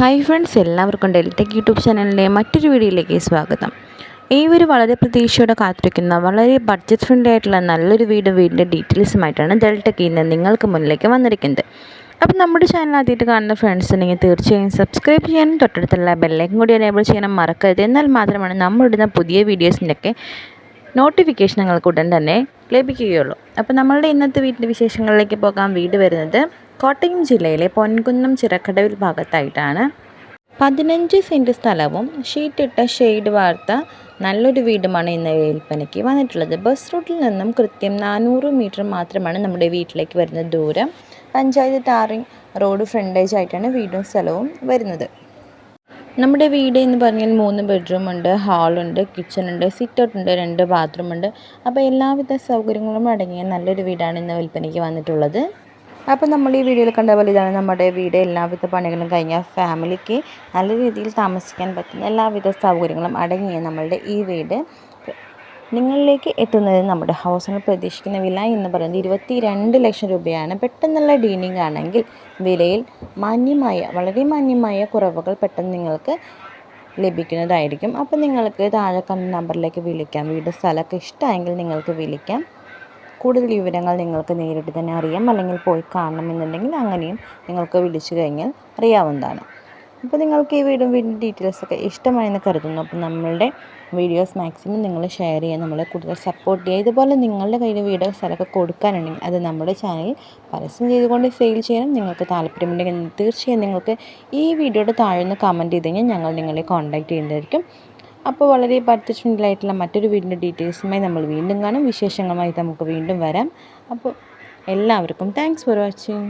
Hi friends എല്ലാവർക്കും Deltech YouTube ചാനലിന്റെ മറ്റൊരു വീഡിയോയിലേക്ക് സ്വാഗതം. ഈ ഒരു വളരെ പ്രതീക്ഷയോടെ കാത്തിരിക്കുന്ന വളരെ ബഡ്ജറ്റ് ഫ്രണ്ട്ലി ആയിട്ടുള്ള നല്ലൊരു വീട് വീടിന്റെ ഡീറ്റെയിൽസുമായിട്ടാണ് ഡെൽറ്റെക് ഇന്ന് നിങ്ങൾക്ക് മുന്നിലേക്ക് വന്നിരിക്കുന്നത്. അപ്പം നമ്മുടെ ചാനൽ ആദ്യമായിട്ട് കാണുന്ന ഫ്രണ്ട്സ് ഉണ്ടെങ്കിൽ തീർച്ചയായും സബ്സ്ക്രൈബ് ചെയ്യാനും തൊട്ടടുത്തുള്ള ബെല്ലൈക്കും കൂടി എനേബിൾ ചെയ്യാനും മറക്കരുത്. എന്നാൽ മാത്രമാണ് നമ്മളിടുന്ന പുതിയ വീഡിയോസിന്റെയൊക്കെ നോട്ടിഫിക്കേഷൻ നിങ്ങൾക്ക് ഉടൻ തന്നെ ലഭിക്കുകയുള്ളൂ. അപ്പോൾ നമ്മളുടെ ഇന്നത്തെ വീട്ടിന്റെ വിശേഷങ്ങളിലേക്ക് പോകാൻ വീട് വരുന്നത് കോട്ടയം ജില്ലയിലെ പൊൻകുന്നം ചിറക്കടവിൽ ഭാഗത്തായിട്ടാണ്. പതിനഞ്ച് സെന്റ് സ്ഥലവും ഷീറ്റിട്ട ഷെയ്ഡ് വാർത്ത നല്ലൊരു വീടുമാണ് ഇന്ന് വിൽപ്പനയ്ക്ക് വന്നിട്ടുള്ളത്. ബസ് റൂട്ടിൽ നിന്നും കൃത്യം നാനൂറ് മീറ്റർ മാത്രമാണ് നമ്മുടെ വീട്ടിലേക്ക് വരുന്ന ദൂരം. പഞ്ചായത്ത് ടാറിങ് റോഡ് ഫ്രണ്ടേജ് ആയിട്ടാണ് വീടും സ്ഥലവും വരുന്നത്. നമ്മുടെ വീട് എന്ന് പറഞ്ഞാൽ മൂന്ന് ബെഡ്റൂം ഉണ്ട് ഹാളുണ്ട് കിച്ചൺ ഉണ്ട് ഔട്ട് ഉണ്ട് രണ്ട് ബാത്റൂം ഉണ്ട്. അപ്പോൾ എല്ലാവിധ സൗകര്യങ്ങളും അടങ്ങിയ നല്ലൊരു വീടാണ് ഇന്ന് വിൽപ്പനയ്ക്ക് വന്നിട്ടുള്ളത്. അപ്പോൾ നമ്മൾ ഈ വീഡിയോയിൽ കണ്ട പോലെ ഇതാണ് നമ്മുടെ വീട്. എല്ലാവിധ പണികളും കഴിഞ്ഞ ഫാമിലിക്ക് നല്ല രീതിയിൽ താമസിക്കാൻ പറ്റുന്ന എല്ലാവിധ സൗകര്യങ്ങളും അടങ്ങിയ നമ്മളുടെ ഈ വീട്. നിങ്ങളിലേക്ക് എത്തുന്നത് നമ്മുടെ ഹൗസിന് പ്രതീക്ഷിക്കുന്ന വില എന്ന് പറയുന്നത് ഇരുപത്തി രണ്ട് ലക്ഷം രൂപയാണ്. പെട്ടെന്നുള്ള ഡീനിങ് ആണെങ്കിൽ വിലയിൽ മാന്യമായ വളരെ മാന്യമായ കുറവുകൾ പെട്ടെന്ന് നിങ്ങൾക്ക് ലഭിക്കുന്നതായിരിക്കും. അപ്പോൾ നിങ്ങൾക്ക് താഴെ കണ്ട നമ്പറിലേക്ക് വിളിക്കാം. വീട് സ്ഥലമൊക്കെ ഇഷ്ടമായെങ്കിൽ നിങ്ങൾക്ക് വിളിക്കാം. കൂടുതൽ വിവരങ്ങൾ നിങ്ങൾക്ക് നേരിട്ട് തന്നെ അറിയാം അല്ലെങ്കിൽ പോയി കാണണമെന്നുണ്ടെങ്കിൽ അങ്ങനെയും നിങ്ങൾക്ക് വിളിച്ചു കഴിഞ്ഞാൽ അറിയാവുന്നതാണ്. അപ്പോൾ നിങ്ങൾക്ക് ഈ വീടും വീടിന്റെ ഡീറ്റെയിൽസൊക്കെ ഇഷ്ടമായെന്ന് കരുതുന്നു. അപ്പോൾ നമ്മളുടെ വീഡിയോസ് മാക്സിമം നിങ്ങൾ ഷെയർ ചെയ്യുക നമ്മളെ കൂടുതൽ സപ്പോർട്ട് ചെയ്യുക. ഇതുപോലെ നിങ്ങളുടെ കയ്യിൽ വീട് സ്ഥലമൊക്കെ കൊടുക്കാനുണ്ടെങ്കിൽ അത് നമ്മുടെ ചാനൽ പരസ്യം ചെയ്തുകൊണ്ട് സെയിൽ ചെയ്യണം നിങ്ങൾക്ക് താല്പര്യമുണ്ടെങ്കിൽ തീർച്ചയായും നിങ്ങൾക്ക് ഈ വീഡിയോയുടെ താഴെ നിന്ന് കമന്റ് ചെയ്ത് കഴിഞ്ഞാൽ ഞങ്ങൾ നിങ്ങളെ കോൺടാക്റ്റ് ചെയ്യുന്നതായിരിക്കും അപ്പോൾ വളരെ ഫ്രണ്ട്ലായിട്ടുള്ള മറ്റൊരു വീടിന്റെ ഡീറ്റെയിൽസുമായി നമ്മൾ വീണ്ടും കാണും. വിശേഷങ്ങളുമായി നമുക്ക് വീണ്ടും വരാം. അപ്പോൾ എല്ലാവർക്കും താങ്ക്സ് ഫോർ വാച്ചിങ്